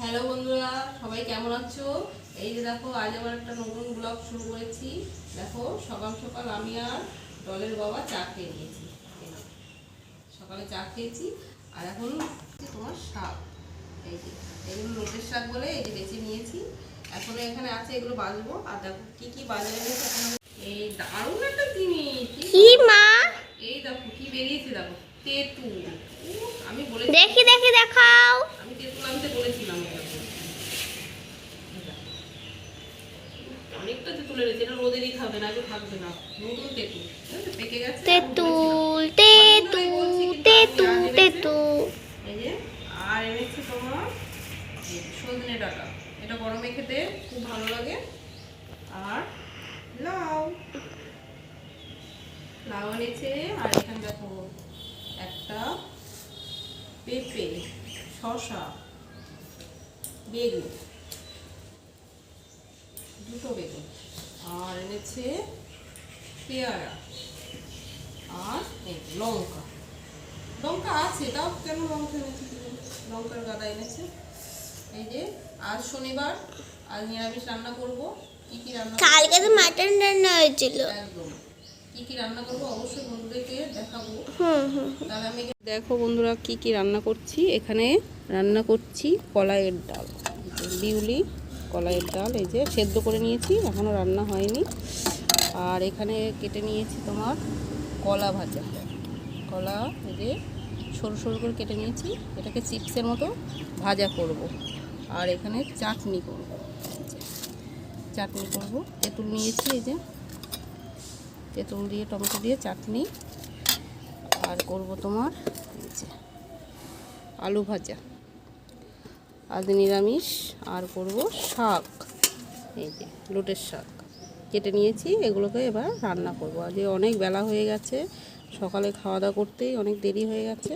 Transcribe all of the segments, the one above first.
Hello বন্ধুরা সবাই কেমন আছো? এই যে দেখো আজ আবার একটা নতুন ব্লগ শুরু করেছি। দেখো সকাল সকাল আমি আর ডলের বাবা চা খেয়ে নিয়েছি। সকালে চা খেয়েছি। আর এখন তোমার শাক। এই যে এগুলো লোটের শাক বলে এই যে বেছে নিয়েছি। এখনও এখানে আছে এগুলো বাজবো আর দেখো কি কি বাজারে এখন এই দারুণ একটা জিনিস কি কি মা? এই দেখো কি বেরিয়েছে দেখো তেঁতুল। উফ, আমি বলে দেখি দেখি দেখাও। আমি আনতে বলেছিলাম এরকম। অনেকটা তেঁতুল এনেছে এটা রোদেরই খাবে না আগে থাকবে না। নতুন তেঁতুল পেকে গেছে তেঁতুল তেঁতুল তেঁতুল তেঁতুল আর এনেছি তোমার সজনে ডাটা। এটা গরমে খেতে খুব ভালো লাগে। আর লাউ। লাউ এনেছে আর এখানে দেখো একটা পেঁপে শসা। বেগুন। দুটো বেগুন। আর এনেছে পেয়ারা আর লঙ্কা। লঙ্কা আছে তাও কেন লঙ্কা এনেছে? লঙ্কার গাদা এনেছে। এই যে আজ শনিবার আজ নিরামিষ রান্না করব। কি কি রান্না কালকে তো মাটন রান্না হয়েছিল। একদম। কি কি রান্না করব? অবশ্যই বন্ধুদেরকে দেখাবো। হুম হুম তাহলে আমি দেখো বন্ধুরা কি কি রান্না করছি। এখানে রান্না করছি কলাইয়ের ডাল বিউলি কলাইয়ের ডাল এই যে সেদ্ধ করে নিয়েছি এখনও রান্না হয়নি। আর এখানে কেটে নিয়েছি তোমার কলা ভাজা। কলা এই যে সরু সরু করে কেটে নিয়েছি এটাকে চিপসের মতো ভাজা করব। আর এখানে চাটনি করব। চাটনি করব। তেঁতুল নিয়েছি এই যে তেঁতুল দিয়ে, টমেটো দিয়ে, চাটনি। আর করব তোমার আলু ভাজা। আজ নিরামিষ, আর করব শাক। এই যে লোটের শাক। কেটে নিয়েছি, এগুলোকে এবার রান্না করব। আজ অনেক বেলা হয়ে গেছে, সকালে খাওয়া দাওয়া করতেই অনেক দেরি হয়ে গেছে।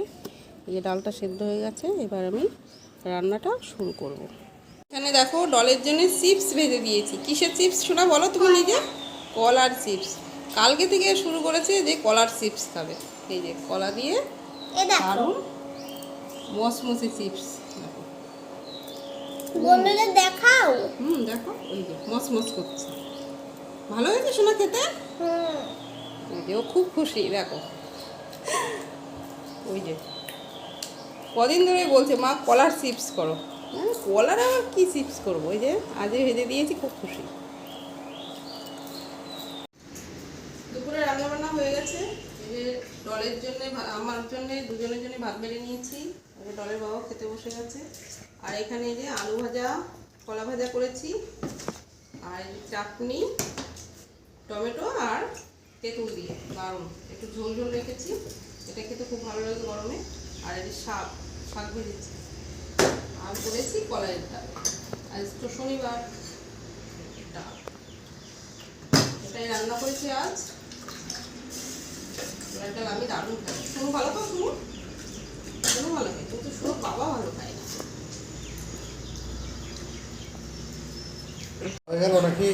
এই যে ডালটা সেদ্ধ হয়ে গেছে, এবার আমি রান্নাটা শুরু করব। এখানে দেখো, ডলের জন্য চিপস ভেজে দিয়েছি। কিসের চিপস শোনা বলো তুমি নিজে? কলার চিপস। কালকে থেকে শুরু করেছে যে কলার চিপস খাবে। এই যে কলা দিয়ে দারুণ মসমসে চিপস বন্ধুদের দেখাও। হুম দেখো ওই যে মসমস করছে। ভালো হয়েছে শোনা খেতে? ওই যে ও খুব খুশি দেখো। ওই যে কদিন ধরে বলছে মা কলার চিপস করো। কলার আবার কী চিপস করব? ওই যে আজকে ভেজে দিয়েছি খুব খুশি দুপুরে রান্না এই যে ডলের জন্য আমার জন্য, দুজনের জন্য ভাত বেড়ে নিয়েছি। ডলের বাবা খেতে বসে গেছে। আর এখানে যে আলু ভাজা, কলা ভাজা করেছি। আর চাটনি, টমেটো আর তেঁতুল দিয়ে, দারুণ। একটু ঝোল ঝোল রেখেছি। এটা খেতে খুব ভালো লাগে গরমে। আর এই শাক শাক ভেজেছি। আর করেছি কলাইয়ের ডাল। আজ তো শনিবার। ডাল। এটাই রান্না করেছি আজ। কলাইয়ের ডাল আমি দারুণ খাই শুনো ভালো খাও শুনো। শুনো ভালো খাই কিন্তু শুনো বাবা ভালো খায় না। গেল নাকি?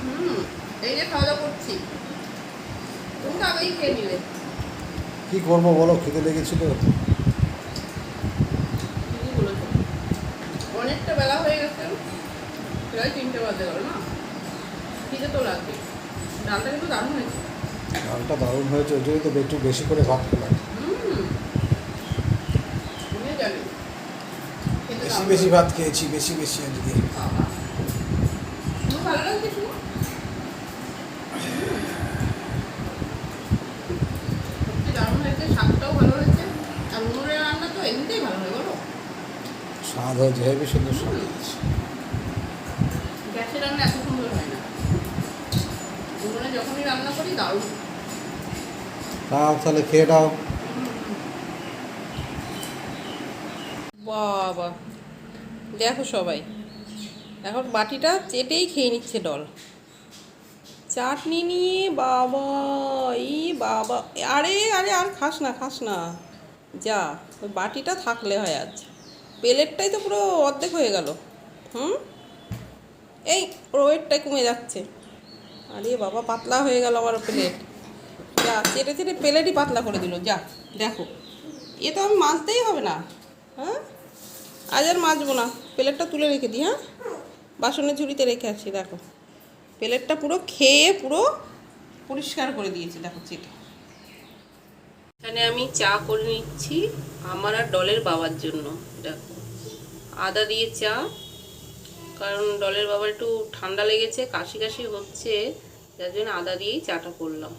হুম এই যে খাওয়া দাওয়া করছি। তুমি তো আগেই খেয়ে নিলে। কি করব বলো খেতে লেগেছিল। অনেকটা বেলা হয়ে গেছে। প্রায় তিনটে বাজে গেল না? খিদে তো লাগবে ডালটা কিন্তু দারুণ হয়েছে। ডালটা দারুণ হয়েছে, ওই জন্যই তো একটু বেশি করে ভাত খেলাম। বেশি বেশি ভাত খেয়েছি, বেশি বেশি আজকে। স্বাদ হয়েছে হেবি সুন্দর স্বাদ হয়েছে। গ্যাসের রান্না এত সুন্দর হয় না। যখনই রান্না করি দারুণ। তাও তাহলে খেয়ে দাও বাবা দেখো সবাই। এখন বাটিটা চেটেই খেয়ে নিচ্ছে ডল। চাটনি নিয়ে বাবা ই বাবা। আরে আরে আর খাস না খাস না। যা ওই বাটিটা থাকলে হয় আজ। প্লেটটাই তো পুরো অর্ধেক হয়ে গেল। হুম? এই ওয়েটটাই কমে যাচ্ছে। আরে বাবা, পাতলা হয়ে গেল আমার প্লেট যা, চেটে চেটে প্লেটই পাতলা করে দিল, যা, দেখো। এ তো আমি মাজতেই হবে না হ্যাঁ? আজ আর মাজবো না। প্লেটটা তুলে রেখে দিই হ্যাঁ? বাসনের ঝুড়িতে রেখে আসি দেখো। প্লেটটা পুরো খেয়ে পুরো পরিষ্কার করে দিয়েছি, দেখো চেটে। এখানে আমি চা করে নিচ্ছি আমার আর ডলের বাবার জন্য, দেখো। আদা দিয়ে চা কারণ ডলের বাবার একটু ঠান্ডা লেগেছে কাশি কাশি হচ্ছে যার জন্য আদা দিয়েই চাটা করলাম।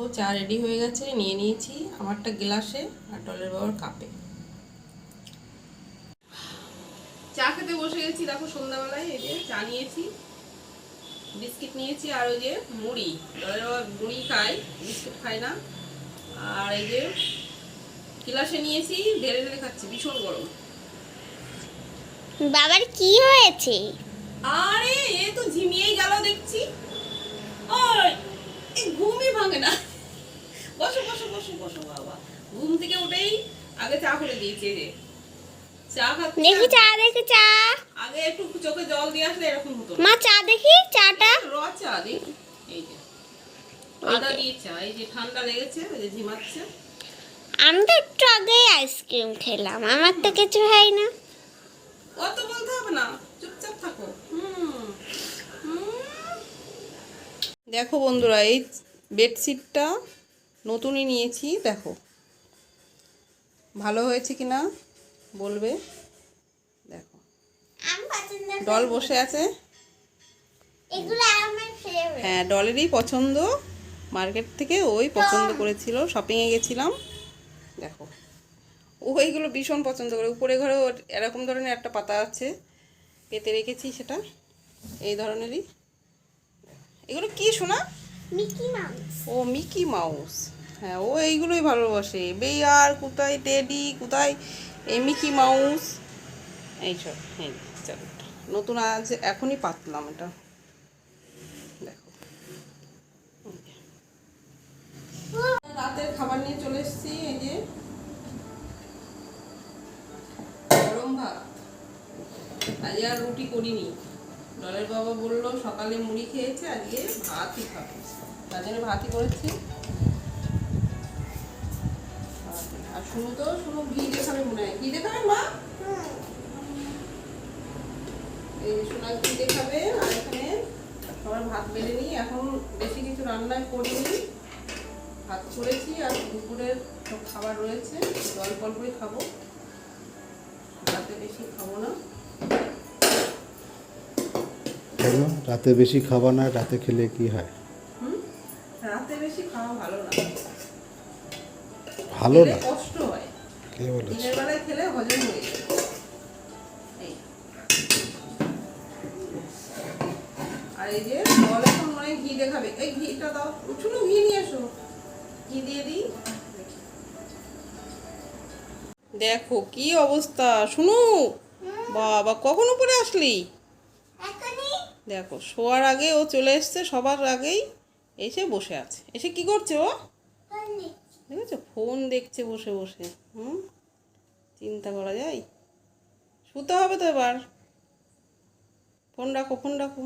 ও চা রেডি হয়ে গেছে নিয়ে নিয়েছি আমারটা গ্লাসে আর ডলের বাবার কাপে। চা খেতে বসে গেছি দেখো সন্ধ্যাবেলায় এই যে চা নিয়েছি বিস্কিট নিয়েছি আর ওই যে মুড়ি। ডলের বাবা মুড়ি খায় বিস্কিট খায় না। আর এই যে গ্লাসে নিয়েছি ঢেলে ঢেলে খাচ্ছি ভীষণ গরম। বাবার কি হয়েছে? আরে এ তো ঝিমিয়েই গেল দেখছি। ওই ঘুমই ভাঙে না। বসো বসো বসো বসো বাবা। ঘুম থেকে উঠেই আগে চা করে দিয়েছে রে চা খাচ্ছে দেখি চা দেখি চা। আগে একটু চোখে জল দিয়ে আসলে এরকম হতো মা চা দেখি চাটা। র চা দেখি। এই যে। আদা দিয়ে চা এই যে ঠান্ডা লেগেছে ওই যে ঝিমাচ্ছে। আমি তো একটু আগে আইসক্রিম খেলাম। আমার তো কিছু হয় না। অত বলতে হবে না চুপচাপ থাকো। দেখো বন্ধুরা এই বেডশিটটা নতুনই নিয়েছি দেখো। ভালো হয়েছে কি না বলবে? দেখো। ডল বসে আছে? হ্যাঁ ডলেরই পছন্দ। মার্কেট থেকে ওই পছন্দ করেছিল শপিংয়ে গেছিলাম। দেখো। ও এইগুলো ভীষণ পছন্দ করে। উপরে ঘরেও এরকম ধরনের একটা পাতা আছে পেতে রেখেছি সেটা এই ধরনেরই। এগুলো কি শোনা মিকি মাউস। ও মিকি মাউস। হ্যাঁ ও এইগুলোই ভালোবাসে। বেয়ার কোথায় টেডি কোথায় এই মিকি মাউস। এইসব এই চলো। নতুন আজ এখনই পাতলাম এটা। দেখো। রাতের খাবার নিয়ে চলে এসেছি এই যে। ভাত? আজকে আর রুটি করিনি। ডলের বাবা বলল, সকালে মুড়ি খেয়েছে, আজকে ভাতই খাবে। তার জন্য ভাতই আর শুনো তো, শুনো ঘি দিয়ে খাবে মনে হয়। ঘি দিয়ে খাবে মা? সোনা ঘি দিয়ে খাবে, আর এখানে সবার ভাত বেড়ে নিই এখন বেশি কিছু রান্না করিনি। ভাত করেছি, আর দুপুরের সব খাবার রয়েছে। অল্প অল্পই খাব। রাতে বেশি খাব না। কেন? রাতে বেশি খাবার না রাতে খেলে কি হয়? রাতে বেশি খাওয়া ভালো না। ভালো না? কষ্ট হয়। কে বলেছে? দিনের বেলায় খেলে হজম হয়ে যায়। এই। আর এই যে জল এখন মনে ঘি দেখাবে। এই ঘিটা দাও। শুনো ঘি নিয়ে এসো। ঘি দিয়ে দিই। দেখো কি অবস্থা শুনু। বাবা কখন উপরে আসলি? দেখো শোয়ার আগে ও চলে এসছে সবার আগেই এসে বসে আছে। এসে কি করছে ও? দেখেছ? ফোন দেখছে বসে বসে হুম? চিন্তা করা যায়? শুতে হবে তো এবার। ফোন রাখো ফোন রাখো।